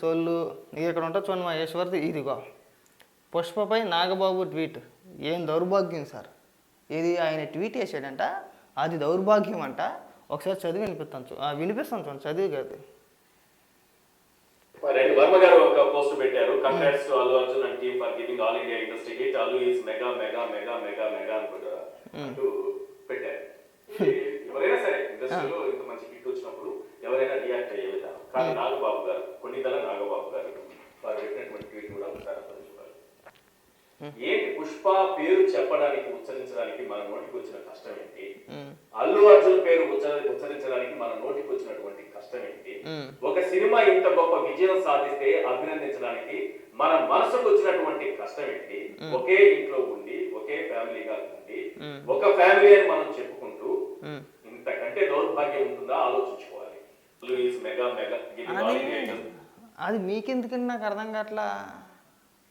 సోళ్ళు నీకు ఇక్కడ ఉంటా చూడండి మహేశ్వరి ఇదిగో. పుష్పపై నాగబాబు ట్వీట్. ఏం దౌర్భాగ్యం సార్. ఇది ఆయన ట్వీట్ చేశాడంట? అది దౌర్భాగ్యం అంట. ఒకసారి చదివి వినిపిస్తాను వినిపిస్తాను చూడండి చదివి కాదు. వర్మ గారు ఒక పోస్ట్ పెట్టారు. Congrats to Allu Arjun and team for giving all India industry hit Allu mega mega mega mega mega అంటూ పెట్టారు. ఎవరైనా సరే ఇండస్ట్రీలో ఇంత మంచి హిట్ వచ్చినప్పుడు ఎవరైనా రియాక్ట్ అయ్యే విధానం. కానీ నాగబాబు గారు కొన్నిదల నాగబాబు గారు వారు పెట్టినటువంటి ట్వీట్ కూడా ఒకసారి అర్థం చేసుకోవాలి ఏంటి పుష్ప పేరు చెప్పడానికి ఉచ్చరించడానికి మన నోటికి వచ్చిన కష్టం ఏంటి? అల్లు అర్జున్ పేరు ఉచ్చ- ఉచ్చరించడానికి మన నోటికి వచ్చినటువంటి కష్టం ఏంటి? ఒక సినిమా ఇంత గొప్ప విజయం సాధిస్తే అభినందించడానికి మన మనసుకు వచ్చినటువంటి కష్టం ఏంటి? ఒకే ఇంట్లో ఉండి ఒకే ఫ్యామిలీగా ఉండి. ఒక ఫ్యామిలీ అని మనం చెప్పుకుంటూ. ఇంతకంటే దౌర్భాగ్యం ఉంటుందా? ఆలోచించుకోవాలి. మెగా మెగా అది. మీకెందుకండి నాకు అర్థం కావట్లా?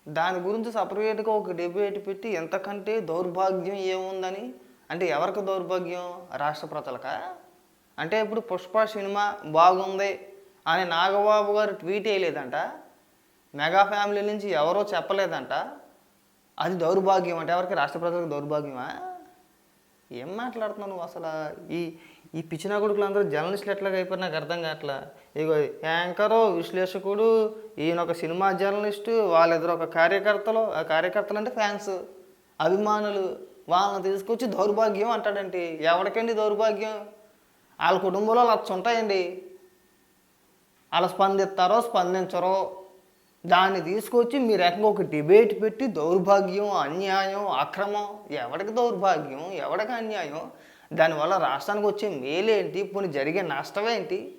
దాని గురించి సపరేట్గా ఒక డిబేట్ పెట్టి ఎంతకంటే దౌర్భాగ్యం ఏముందని? అంటే ఎవరికి దౌర్భాగ్యం? రాష్ట్ర ప్రజలకా? అంటే ఇప్పుడు పుష్ప సినిమా బాగుంది అని నాగబాబు గారు ట్వీట్ వేయలేదంట. మెగా ఫ్యామిలీ నుంచి ఎవరో చెప్పలేదంట. అది దౌర్భాగ్యం అంటే ఎవరికి? రాష్ట్ర ప్రజలకు దౌర్భాగ్యమా? ఏం మాట్లాడుతున్నావు నువ్వు అసలు? ఈ ఈ పిచ్చిన కొడుకులు అందరూ జర్నలిస్టులు ఎట్లాగా అయిపోయి నాకు అర్థం కావట్లా. ఇగో యాంకరు విశ్లేషకుడు ఈయన ఒక సినిమా జర్నలిస్టు వాళ్ళిద్దరు ఒక కార్యకర్తలు. ఆ కార్యకర్తలు అంటే ఫ్యాన్స్ అభిమానులు. వాళ్ళని తీసుకొచ్చి దౌర్భాగ్యం అంటాడండి. ఎవరికండి దౌర్భాగ్యం? వాళ్ళ కుటుంబంలో లక్ష ఉంటాయండి. వాళ్ళు స్పందిస్తారో స్పందించరో. దాన్ని తీసుకొచ్చి మీ రకంగా ఒక డిబేట్ పెట్టి దౌర్భాగ్యం అన్యాయం అక్రమం. ఎవడికి దౌర్భాగ్యం? ఎవడికి అన్యాయం? దానివల్ల రాష్ట్రానికి వచ్చే మేలేంటి? ఇప్పుడు జరిగే నష్టం ఏంటి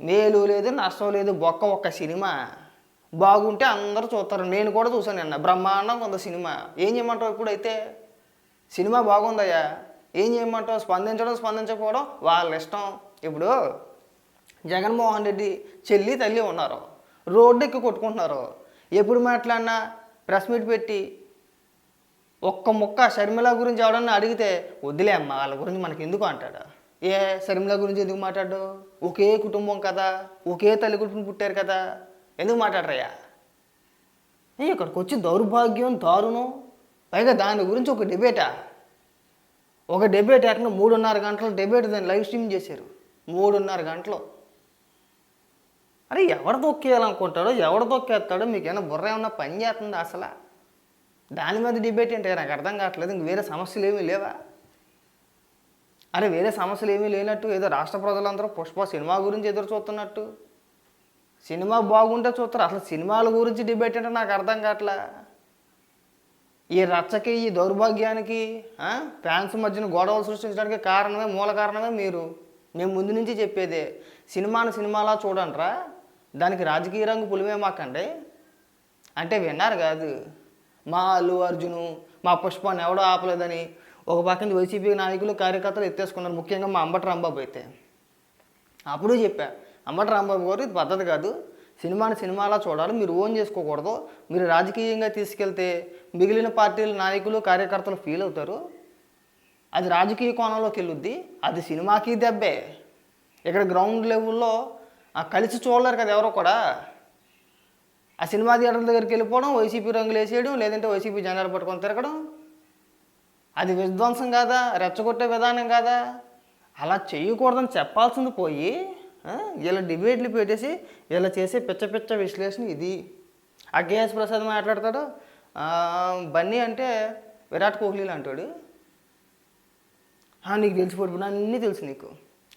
మేలు లేదు నష్టం లేదు బొక్క ఒక్క సినిమా. బాగుంటే అందరూ చూస్తారు. నేను కూడా చూసాను నిన్న. బ్రహ్మాండంగా ఉంది సినిమా. ఏం చేయమంటావు ఇప్పుడైతే? సినిమా బాగుందయ్యా. ఏం చేయమంటావు? స్పందించడం స్పందించకపోవడం వాళ్ళ ఇష్టం. ఇప్పుడు జగన్మోహన్ రెడ్డి చెల్లి తల్లి ఉన్నారు. రోడ్డు ఎక్కి కొట్టుకుంటున్నారు. ఎప్పుడు మాట్లాడినా ప్రెస్ మీట్ పెట్టి ఒక్క ముక్క షర్మిల గురించి ఎవడన్నా అడిగితే వదిలే అమ్మ వాళ్ళ గురించి మనకి ఎందుకు అంటాడు? ఏ షర్మిల గురించి ఎందుకు మాట్లాడు ఒకే కుటుంబం కదా ఒకే తల్లి కుటుంబం పుట్టారు కదా ఎందుకు మాట్లాడరయ్యా? ఏ, ఇక్కడికి వచ్చి దౌర్భాగ్యం దారుణం పైగా దాని గురించి ఒక డిబేటా? ఒక డిబేట్ ఏకంగా మూడున్నర గంటలు డిబేట్ దాన్ని లైవ్ స్ట్రీమ్ చేశారు. మూడున్నర గంటలు. అరే ఎవడు తొక్కేయాలనుకుంటాడో ఎవడు తొక్కేస్తాడో మీకు ఏమైనా బుర్ర ఏమన్నా పని చేస్తుందా అసలు? దాని మీద డిబేట్ ఏంటి? నాకు అర్థం కావట్లేదు. ఇంక వేరే సమస్యలు ఏమీ లేవా? అరే వేరే సమస్యలు ఏమీ లేనట్టు ఏదో రాష్ట్ర ప్రజలందరూ పుష్ప సినిమా గురించి ఎదురు చూస్తున్నట్టు. సినిమా బాగుంటే చూస్తారు. అసలు సినిమాల గురించి డిబేట్ అంటే నాకు అర్థం కావట్లే? ఈ రచ్చకి ఈ దౌర్భాగ్యానికి ఫ్యాన్స్ మధ్యన గొడవలు సృష్టించడానికి కారణమే మూల కారణమే మీరు. మేము ముందు నుంచి చెప్పేదే. సినిమాను సినిమాలా చూడండిరా. దానికి రాజకీయ రంగు పులిమే మాకండి. అంటే విన్నారు కాదు. మా అల్లు అర్జును మా పుష్పాన్ని ఎవడో ఆపలేదని ఒక పక్కన వైసీపీ నాయకులు కార్యకర్తలు ఎత్తేసుకున్నారు. ముఖ్యంగా మా అంబటి రాంబాబు అయితే. అప్పుడు చెప్పా అంబటి రాంబాబు గారు ఇది పద్ధతి కాదు. సినిమాని సినిమాలా చూడాలి. మీరు ఓన్ చేసుకోకూడదు. మీరు రాజకీయంగా తీసుకెళ్తే మిగిలిన పార్టీల నాయకులు కార్యకర్తలు ఫీల్ అవుతారు. అది రాజకీయ కోణంలోకి వెళ్ళుద్ది. అది సినిమాకి దెబ్బే. ఇక్కడ గ్రౌండ్ లెవెల్లో కలిసి చూడలేరు కదా ఎవరో కూడా. ఆ సినిమా థియేటర్ల దగ్గరికి వెళ్ళిపోవడం వైసీపీ రంగులు వేసేయడం లేదంటే వైసీపీ జెండాలు పట్టుకొని తిరగడం. అది విధ్వంసం కాదా? రెచ్చగొట్టే విధానం కాదా? అలా చేయకూడదని చెప్పాల్సింది పోయి ఇలా డిబేట్లు పెట్టేసి ఇలా చేసే పిచ్చ పిచ్చ విశ్లేషణ ఇది. ఆ కేఎస్ ప్రసాద్ మాట్లాడతాడు బన్నీ అంటే విరాట్ కోహ్లీలు అంటాడు ఆ, నీకు తెలిసిపోయి అన్నీ తెలుసు నీకు.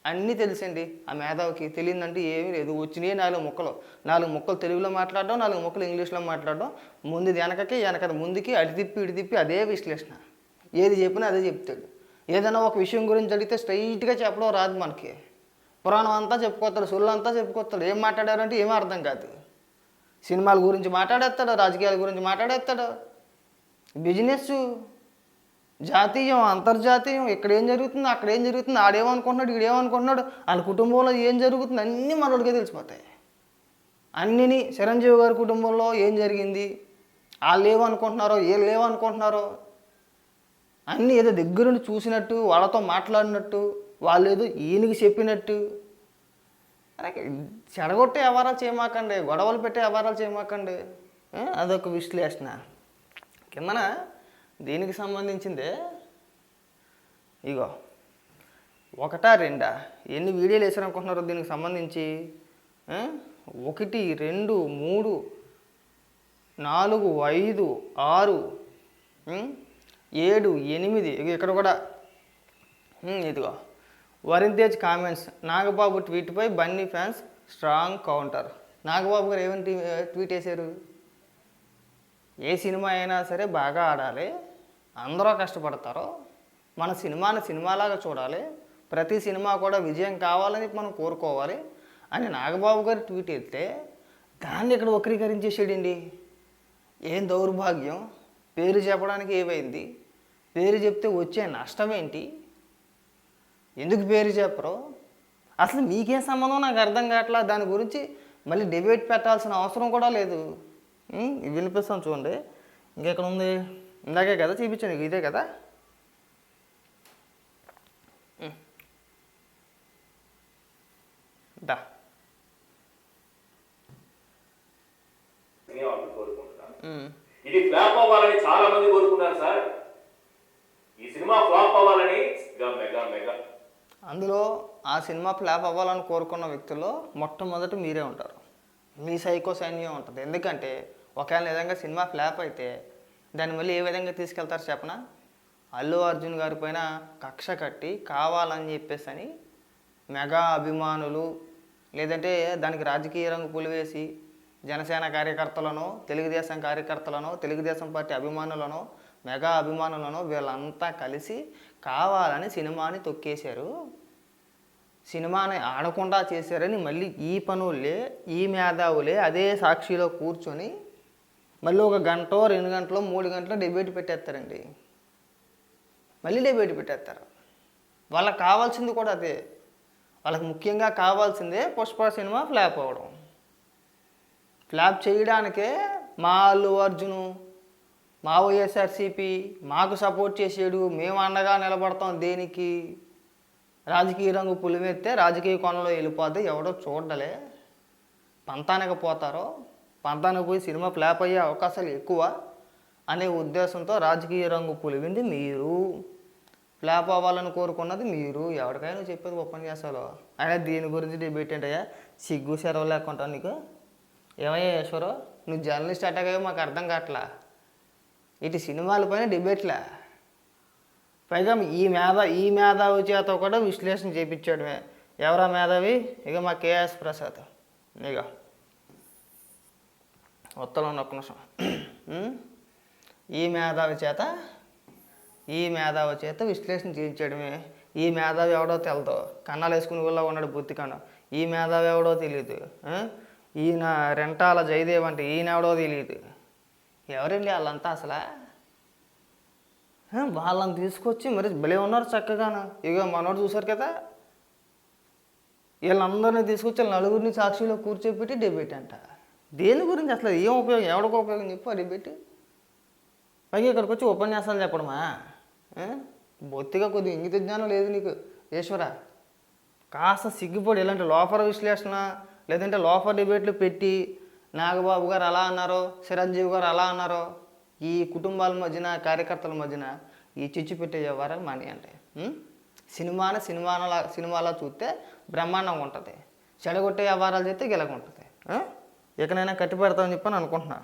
అన్నీ తెలుసండి. ఆ మేధావికి తెలియదంటే ఏమీ లేదు. వచ్చినాయి నాలుగు ముక్కలు. నాలుగు ముక్కలు తెలుగులో మాట్లాడడం నాలుగు ముక్కలు ఇంగ్లీష్లో మాట్లాడడం. ముందు వెనకకి వెనక ముందుకి అడి తిప్పి తిప్పి అదే విశ్లేషణ. ఏది చెప్పినా అదే చెప్తాడు. ఏదైనా ఒక విషయం గురించి అడిగితే స్ట్రైట్గా చెప్పడం రాదు మనకి. పురాణం అంతా చెప్పుకొస్తాడు సొల్లు అంతా చెప్పుకొస్తాడు. ఏం మాట్లాడారంటే ఏమీ అర్థం కాదు. సినిమాల గురించి మాట్లాడేస్తాడు రాజకీయాల గురించి మాట్లాడేస్తాడు. బిజినెస్ జాతీయం అంతర్జాతీయం ఇక్కడ ఏం జరుగుతుంది అక్కడ ఏం జరుగుతుంది ఆడేమనుకుంటున్నాడు ఈడేమనుకుంటున్నాడు వాళ్ళ కుటుంబంలో ఏం జరుగుతుంది అన్నీ మనోడికే తెలిసిపోతాయి. అన్నిని చిరంజీవి గారి కుటుంబంలో ఏం జరిగింది వాళ్ళు ఏమనుకుంటున్నారో వీళ్ళు ఏమనుకుంటున్నారో అన్నీ ఏదో దగ్గరుండి చూసినట్టు వాళ్ళతో మాట్లాడినట్టు వాళ్ళు ఏదో ఈయనకి చెప్పినట్టు. అరే చెడగొట్టే వ్యవహారాలు చేయమాకండి గొడవలు పెట్టే వ్యవహారాలు చేయమాకండి. అదొక విశ్లేషణ. కిందన దీనికి సంబంధించిందే? ఇగో ఒకటా రెండా? ఎన్ని వీడియోలు వేసారనుకుంటున్నారో దీనికి సంబంధించి? ఒకటి రెండు మూడు నాలుగు ఐదు ఆరు ఏడు ఎనిమిది ఇగో ఇక్కడ కూడా ఇదిగో Varun Tej comments Nagababu ట్వీట్పై Bunny fans strong counter. Nagababu గారు ఏమని ట్వీట్ వేశారు? ఏ సినిమా అయినా సరే బాగా ఆడాలి. అందరూ కష్టపడతారు మన సినిమాని సినిమాలాగా చూడాలి. ప్రతి సినిమా కూడా విజయం కావాలని మనం కోరుకోవాలి అని నాగబాబు గారు ట్వీట్ ఎత్తే దాన్ని ఇక్కడ వక్రీకరించేసాడండి ఏం దౌర్భాగ్యం? పేరు చెప్పడానికి ఏమైంది? పేరు చెప్తే వచ్చే నష్టం ఏంటి? ఎందుకు పేరు చెప్పరు? అసలు మీకేం సంబంధం? నాకు అర్థం కావట్లా. దాని గురించి మళ్ళీ డిబేట్ పెట్టాల్సిన అవసరం కూడా లేదు. వినిపిస్తాం వినిపిస్తాను చూడండి. ఇంకెక్కడ ఉంది? ఇందాకే కదా చూపించాను ఇదే కదా. దా. ఇది ఫ్లాప్ అవ్వాలని చాలా మంది కోరుకున్నారు సార్. ఈ సినిమా ఫ్లాప్ అవ్వాలని మెగా మెగా మెగా. అందులో ఆ సినిమా ఫ్లాప్ అవ్వాలని కోరుకున్న వ్యక్తుల్లో మొట్టమొదటి మీరే ఉంటారు. మీ సైకో సైన్యం ఉంటుంది. ఎందుకంటే ఒకవేళ నిజంగా సినిమా ఫ్లాప్ అయితే దాన్ని మళ్ళీ ఏ విధంగా తీసుకెళ్తారు చెప్పనా? అల్లు అర్జున్ గారి పైన కక్ష కట్టి కావాలని చెప్పేసి అని మెగా అభిమానులు లేదంటే దానికి రాజకీయ రంగు పులివేసి జనసేన కార్యకర్తలను తెలుగుదేశం కార్యకర్తలను తెలుగుదేశం పార్టీ అభిమానులను మెగా అభిమానులను వీళ్ళంతా కలిసి కావాలని సినిమాని తొక్కేశారు. సినిమాని ఆడకుండా చేశారని మళ్ళీ ఈ పనులే ఈ మేధావులే అదే సాక్షిలో కూర్చొని మళ్ళీ ఒక గంట రెండు గంటలో మూడు గంటలో డిబేట్ పెట్టేస్తారండి. మళ్ళీ డిబేట్ పెట్టేస్తారు. వాళ్ళకి కావాల్సింది కూడా అదే. వాళ్ళకి ముఖ్యంగా కావాల్సిందే పుష్ప సినిమా ఫ్లాప్ అవ్వడం. ఫ్లాప్ చేయడానికే మా అల్లు అర్జును మా వైఎస్ఆర్సీపీ మాకు సపోర్ట్ చేసేడు మేము అండగా నిలబడతాం దేనికి? రాజకీయ రంగు పులిమెత్తే రాజకీయ కోణంలో వెళ్ళిపోతే ఎవడో చూడలే. పంతానికి పోతారో పంతానికి పోయి సినిమా ఫ్లాప్ అయ్యే అవకాశాలు ఎక్కువ అనే ఉద్దేశంతో రాజకీయ రంగు పులివింది మీరు ఫ్లాప్ అవ్వాలని కోరుకున్నది మీరు ఎవరికైనా చెప్పేది ఉపన్యాసాలు అయినా దీని గురించి డిబేట్ ఏంటయ్యా? సిగ్గు సెరవు లేకుండా నీకు? ఏమయ్యా ఈశ్వరు? నువ్వు జర్నలిస్ట్ అటాగా మాకు అర్థం కావట్లా? ఇటు సినిమాలపైన డిబేట్లే? పైగా ఈ మేధా ఈ మేధావి చేత కూడా విశ్లేషణ చేయించాడమే ఎవరా మేధావి? ఇక మా కేఎస్ ప్రసాద్. ఇక ఉత్తరం ఒక్క నిమిషం. ఈ మేధావి చేత ఈ మేధావి చేత విశ్లేషణ చేయించడమే. ఈ మేధావి ఎవడో తెలదు. కన్నాలు వేసుకుని కూడా ఉన్నాడు బుద్ధి కన్నా ఈ మేధావి ఎవడో తెలియదు ఈయన రెంటాల జయదేవ్ అంటే ఈయన ఎవడో తెలియదు ఎవరండి వాళ్ళంతా అసలా? వాళ్ళని తీసుకొచ్చి మరి భలే ఉన్నారు చక్కగాను. ఇక మనోడు చూసారు కదా? వీళ్ళందరినీ తీసుకొచ్చి వీళ్ళ నలుగురిని సాక్షిలో కూర్చోబెట్టి డెబిట్ అంట. దేని గురించి అసలు ఏం ఉపయోగం? ఎవడికి ఉపయోగం చెప్పు అది డిబేట్ పైగా ఇక్కడికి వచ్చి ఉపన్యాసాలు చెప్పడమా? బొత్తిగా కొద్దిగా ఇంగిత జ్ఞానం లేదు నీకు ఈశ్వర. కాస్త సిగ్గుపడి ఇలాంటి లోఫర్ విశ్లేషణ లేదంటే లోఫర్ డిబేట్లు పెట్టి నాగబాబు గారు అలా అన్నారో చిరంజీవి గారు అలా అన్నారో ఈ కుటుంబాల మధ్యన కార్యకర్తల మధ్యన ఈ చిచ్చు పెట్టే వ్యవహారాలు మానేయండి. అంటే సినిమాన సినిమాలా సినిమాలో చూస్తే బ్రహ్మాండంగా ఉంటుంది. చెడగొట్టే వ్యవహారాలు చేస్తే గెలగ ఉంటుంది ఇకనైనా కట్టి పెడతామని చెప్పని అనుకుంటున్నా.